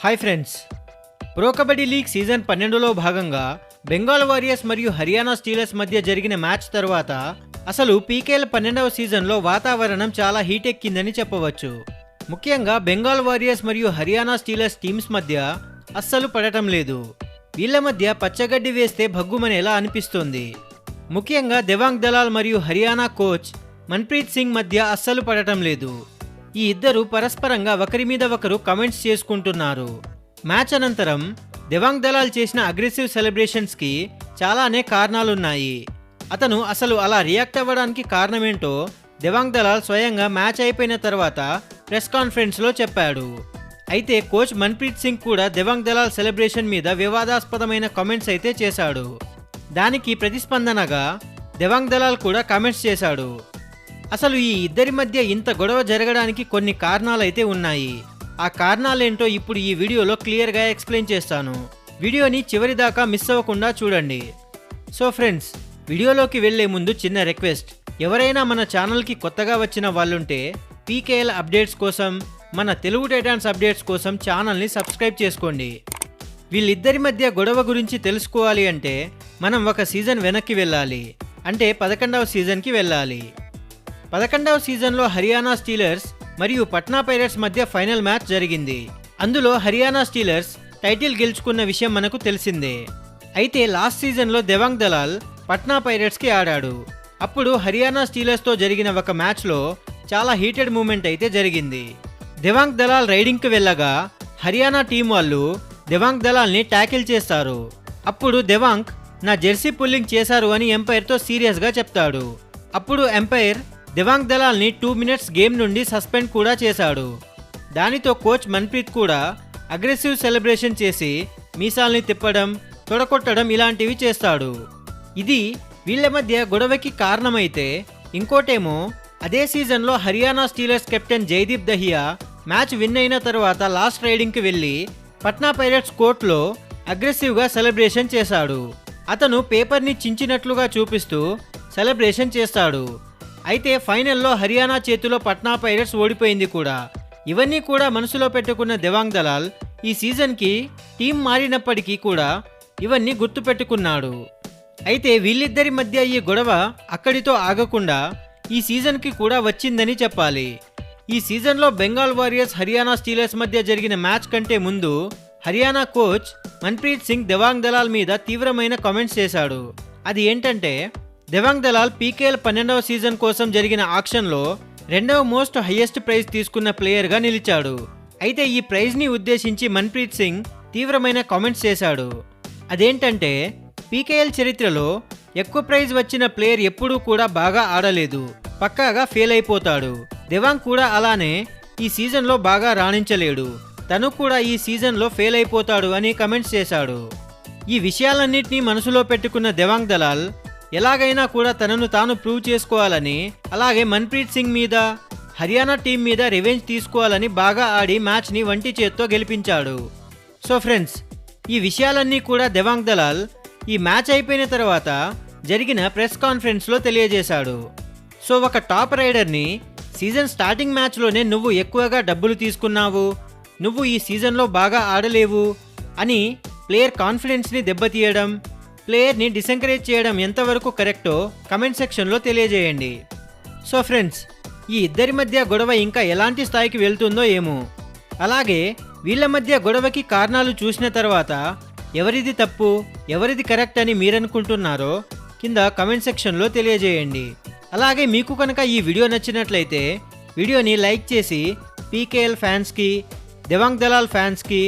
Hi friends. Pro kabaddi league season పన్నెండులో భాగంగా Bengal warriors మరియు హర్యానా స్టీలర్స్ మధ్య జరిగిన మ్యాచ్ తర్వాత అసలు పీకేఎల్ పన్నెండవ సీజన్లో వాతావరణం చాలా హీట్ ఎక్కిందని చెప్పవచ్చు. ముఖ్యంగా బెంగాల్ వారియర్స్ మరియు హర్యానా స్టీలర్స్ టీమ్స్ మధ్య అస్సలు పడటం లేదు. వీళ్ళ మధ్య పచ్చగడ్డి వేస్తే భగ్గుమనేలా అనిపిస్తోంది. ముఖ్యంగా దెవాంగ్ దలాల్ మరియు హర్యానా కోచ్ మన్ప్రీత్ సింగ్ మధ్య అస్సలు పడటం లేదు. ఈ ఇద్దరు పరస్పరంగా ఒకరి మీద ఒకరు కమెంట్స్ చేసుకుంటున్నారు. మ్యాచ్ అనంతరం దెవాంగ్ దలాల్ చేసిన అగ్రెసివ్ సెలబ్రేషన్స్కి చాలానే కారణాలున్నాయి. అతను అసలు అలా రియాక్ట్ అవ్వడానికి కారణమేంటో దెవాంగ్ దలాల్ స్వయంగా మ్యాచ్ అయిపోయిన తర్వాత ప్రెస్ కాన్ఫరెన్స్లో చెప్పాడు. అయితే కోచ్ మన్ప్రీత్ సింగ్ కూడా దివాంగ్ దలాల్ సెలబ్రేషన్ మీద వివాదాస్పదమైన కామెంట్స్ అయితే చేశాడు. దానికి ప్రతిస్పందనగా దెవాంగ్ దలాల్ కూడా కామెంట్స్ చేశాడు. అసలు ఈ ఇద్దరి మధ్య ఇంత గొడవ జరగడానికి కొన్ని కారణాలైతే ఉన్నాయి. ఆ కారణాలేంటో ఇప్పుడు ఈ వీడియోలో క్లియర్గా ఎక్స్ప్లెయిన్ చేస్తాను. వీడియోని చివరి దాకా మిస్ అవ్వకుండా చూడండి. సో ఫ్రెండ్స్ వీడియోలోకి వెళ్ళే ముందు చిన్న రిక్వెస్ట్. ఎవరైనా మన ఛానల్కి కొత్తగా వచ్చిన వాళ్ళుంటే పీకేఎల్ అప్డేట్స్ కోసం మన తెలుగు టైటాన్స్ అప్డేట్స్ కోసం ఛానల్ని సబ్స్క్రైబ్ చేసుకోండి. వీళ్ళిద్దరి మధ్య గొడవ గురించి తెలుసుకోవాలి అంటే మనం ఒక సీజన్ వెనక్కి వెళ్ళాలి. అంటే పదకొండవ సీజన్కి వెళ్ళాలి. పదకొండవ సీజన్లో హర్యానా స్టీలర్స్ మరియు పట్నా పైరట్స్ మధ్య ఫైనల్ మ్యాచ్ జరిగింది. అందులో హర్యానా స్టీలర్స్ టైటిల్ గెలుచుకున్న విషయం మనకు తెలిసిందే. అయితే లాస్ట్ సీజన్లో దెవాంగ్ దలాల్ పట్నా పైరట్స్కి ఆడాడు. అప్పుడు హర్యానా స్టీలర్స్తో జరిగిన ఒక మ్యాచ్లో చాలా హీటెడ్ మూమెంట్ అయితే జరిగింది. దెవాంగ్ దలాల్ రైడింగ్కి వెళ్ళగా హర్యానా టీం వాళ్ళు దెవాంగ్ దలాల్ని ట్యాకిల్ చేస్తారు అప్పుడు దెవాంగ్ నా జెర్సీ పుల్లింగ్ చేశారు అని ఎంపైర్తో సీరియస్గా చెప్తాడు. అప్పుడు ఎంపైర్ దివాంగ్ దళాల్ని టూ మినిట్స్ గేమ్ నుండి సస్పెండ్ కూడా చేశాడు. దానితో కోచ్ మన్ప్రీత్ కూడా అగ్రెసివ్ సెలబ్రేషన్ చేసి మీసాల్ని తిప్పడం తొడకొట్టడం ఇలాంటివి చేస్తాడు. ఇది వీళ్ళ మధ్య గొడవకి కారణమైతే ఇంకోటేమో అదే సీజన్లో Haryana Steelers captain Jaideep Dahiya match win అయిన తర్వాత లాస్ట్ రైడింగ్కి వెళ్ళి పట్నా పైరట్స్ కోర్టులో అగ్రెసివ్గా సెలబ్రేషన్ చేశాడు. అతను పేపర్ని చించినట్లుగా చూపిస్తూ సెలబ్రేషన్ చేస్తాడు. అయితే ఫైనల్లో హర్యానా చేతిలో పట్నా పైరట్స్ ఓడిపోయింది కూడా. ఇవన్నీ కూడా మనసులో పెట్టుకున్న దేవాంగ్ దలాల్ ఈ సీజన్కి టీం మారినప్పటికీ కూడా ఇవన్నీ గుర్తుపెట్టుకున్నాడు అయితే వీళ్ళిద్దరి మధ్య ఈ గొడవ అక్కడితో ఆగకుండా ఈ సీజన్కి కూడా వచ్చిందని చెప్పాలి. ఈ సీజన్లో బెంగాల్ వారియర్స్ హర్యానా స్టీలర్స్ మధ్య జరిగిన మ్యాచ్ కంటే ముందు హర్యానా కోచ్ మన్ప్రీత్ సింగ్ దెవాంగ్ దలాల్ మీద తీవ్రమైన కామెంట్స్ చేశాడు. అది ఏంటంటే దివంగ్ దలాల్ పీకేఎల్ పన్నెండవ సీజన్ కోసం జరిగిన ఆక్షన్లో రెండవ మోస్ట్ హైయెస్ట్ ప్రైజ్ తీసుకున్న ప్లేయర్గా నిలిచాడు. అయితే ఈ ప్రైజ్ని ఉద్దేశించి మన్ప్రీత్ సింగ్ తీవ్రమైన కామెంట్స్ చేశాడు. అదేంటంటే పీకేఎల్ చరిత్రలో ఎక్కువ ప్రైజ్ వచ్చిన ప్లేయర్ ఎప్పుడూ కూడా బాగా ఆడలేదు పక్కాగా ఫెయిల్ అయిపోతాడు. దివాంగ్ కూడా అలానే ఈ సీజన్లో బాగా రాణించలేడు తను కూడా ఈ సీజన్లో ఫెయిల్ అయిపోతాడు అని కమెంట్స్ చేశాడు. ఈ విషయాలన్నింటినీ మనసులో పెట్టుకున్న దివాంగ్ దలాల్ ఎలాగైనా కూడా తనను తాను ప్రూవ్ చేసుకోవాలని అలాగే మన్ప్రీత్ సింగ్ మీద హర్యానా టీం మీద రివెంజ్ తీసుకోవాలని బాగా ఆడి మ్యాచ్ని వంటి చేత్తో గెలిపించాడు. సో ఫ్రెండ్స్ ఈ విషయాలన్నీ కూడా దెవాంగ్ దలాల్ ఈ మ్యాచ్ అయిపోయిన తర్వాత జరిగిన ప్రెస్ కాన్ఫరెన్స్లో తెలియజేశాడు. సో ఒక టాప్ రైడర్ని సీజన్ స్టార్టింగ్ మ్యాచ్లోనే నువ్వు ఎక్కువగా డబ్బులు తీసుకున్నావు నువ్వు ఈ సీజన్లో బాగా ఆడలేవు అని ప్లేయర్ కాన్ఫిడెన్స్ని దెబ్బతీయడం ప్లేయర్ని డిసెంకరేజ్ చేయడం ఎంతవరకు కరెక్టో కమెంట్ సెక్షన్లో తెలియజేయండి. సో ఫ్రెండ్స్ ఈ ఇద్దరి మధ్య గొడవ ఇంకా ఎలాంటి స్థాయికి వెళ్తుందో ఏమో. అలాగే వీళ్ళ మధ్య గొడవకి కారణాలు చూసిన తర్వాత ఎవరిది తప్పు ఎవరిది కరెక్ట్ అని మీరనుకుంటున్నారో కింద కమెంట్ సెక్షన్లో తెలియజేయండి. అలాగే మీకు కనుక ఈ వీడియో నచ్చినట్లయితే వీడియోని లైక్ చేసి పీకేఎల్ ఫ్యాన్స్కి దెవాంగ్ దలాల్ ఫ్యాన్స్కి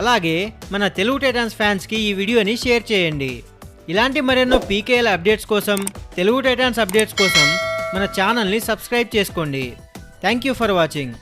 అలాగే మన తెలుగు టైటాన్స్ ఫ్యాన్స్కి ఈ వీడియోని షేర్ చేయండి. ఇలాంటి మరెన్నో పీకేఎల్ అప్డేట్స్ కోసం తెలుగు టైటాన్స్ అప్డేట్స్ కోసం మన ఛానల్ని సబ్స్క్రైబ్ చేసుకోండి. Thank you for watching.